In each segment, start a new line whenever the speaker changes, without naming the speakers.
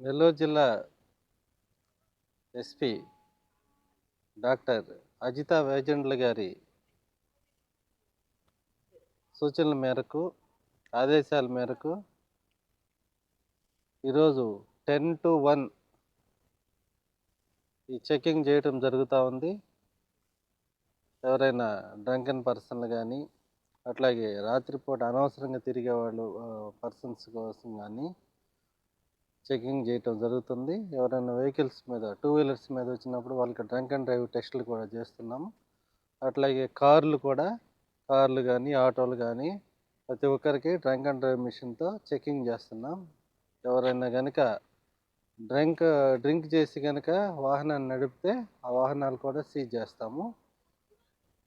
నెల్లూరు జిల్లా SP doctor Ajitha Vejendla గారి సూచనల మేరకు ఆదేశాల మేరకు ఈరోజు టెన్ టు వన్ ఈ చెకింగ్ చేయటం జరుగుతూ ఉంది. ఎవరైనా డ్రంకన్ పర్సన్లు కానీ అట్లాగే రాత్రిపూట అనవసరంగా తిరిగే వాళ్ళు పర్సన్స్ కోసం కానీ చెకింగ్ చేయటం జరుగుతుంది. ఎవరైనా వెహికల్స్ మీద టూ వీలర్స్ మీద వచ్చినప్పుడు వాళ్ళకి డ్రంక్ అండ్ డ్రైవ్ టెస్టులు కూడా చేస్తున్నాము. అట్లాగే కార్లు కూడా కార్లు కానీ ఆటోలు కానీ ప్రతి ఒక్కరికి డ్రంక్ అండ్ డ్రైవ్ మిషన్తో చెకింగ్ చేస్తున్నాం. ఎవరైనా కనుక డ్రింక్ డ్రింక్ చేసి కనుక వాహనాన్ని నడిపితే ఆ వాహనాలు కూడా సీజ్ చేస్తాము.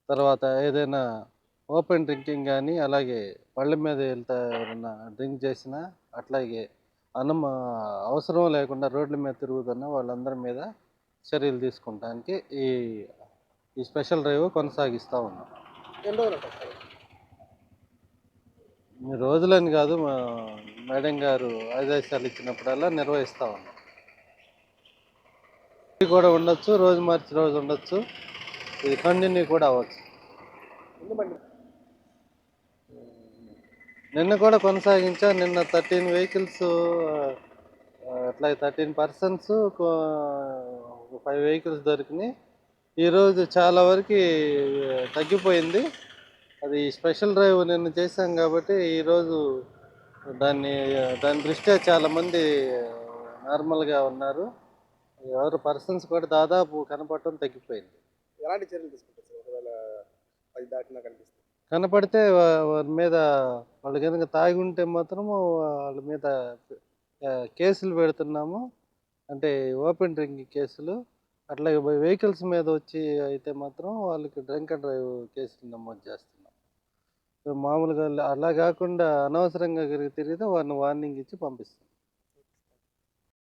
తర్వాత ఏదైనా ఓపెన్ డ్రింకింగ్ కానీ అలాగే పళ్ళ మీద వెళ్తా ఎవరైనా డ్రింక్ చేసినా అట్లాగే అన్నం అవసరం లేకుండా రోడ్ల మీద తిరుగుతున్న వాళ్ళందరి మీద చర్యలు తీసుకుంటానికి ఈ ఈ స్పెషల్ డ్రైవ్ కొనసాగిస్తూ ఉన్నాం. రోజులని కాదు మా మేడం గారు ఆదేశాలు ఇచ్చినప్పుడల్లా నిర్వహిస్తూ ఉన్నాం. ఇది కూడా ఉండొచ్చు రోజు మార్చి రోజు ఉండొచ్చు. ఇది కంటిన్యూ కూడా అవ్వచ్చు. నిన్న కూడా కొనసాగించా. నిన్న థర్టీన్ వెహికల్స్ అట్లా థర్టీన్ పర్సన్స్ ఫైవ్ వెహికల్స్ దొరికినాయి. ఈరోజు చాలా వరకు తగ్గిపోయింది. అది స్పెషల్ డ్రైవ్ నిన్న చేశాం కాబట్టి ఈరోజు దాన్ని దాని దృష్ట్యా చాలామంది నార్మల్గా ఉన్నారు. ఎవరు పర్సన్స్ కూడా దాదాపు కనపడటం తగ్గిపోయింది.
ఎలాంటి చర్యలు తీసుకుంటారు సార్? ఒకవేళ పది దాటినా కనిపిస్తుంది
కనపడితే వారి మీద వాళ్ళు కనుక తాగి ఉంటే మాత్రము వాళ్ళ మీద కేసులు పెడుతున్నాము. అంటే ఓపెన్ డ్రింకింగ్ కేసులు. అట్లాగే వెహికల్స్ మీద వచ్చి అయితే మాత్రం వాళ్ళకి డ్రింక్ అండ్ డ్రైవ్ కేసులు నమోదు చేస్తున్నాం మామూలుగా అలా కాకుండా అనవసరంగా తిరిగి తిరిగితే వారిని వార్నింగ్ ఇచ్చి పంపిస్తాం.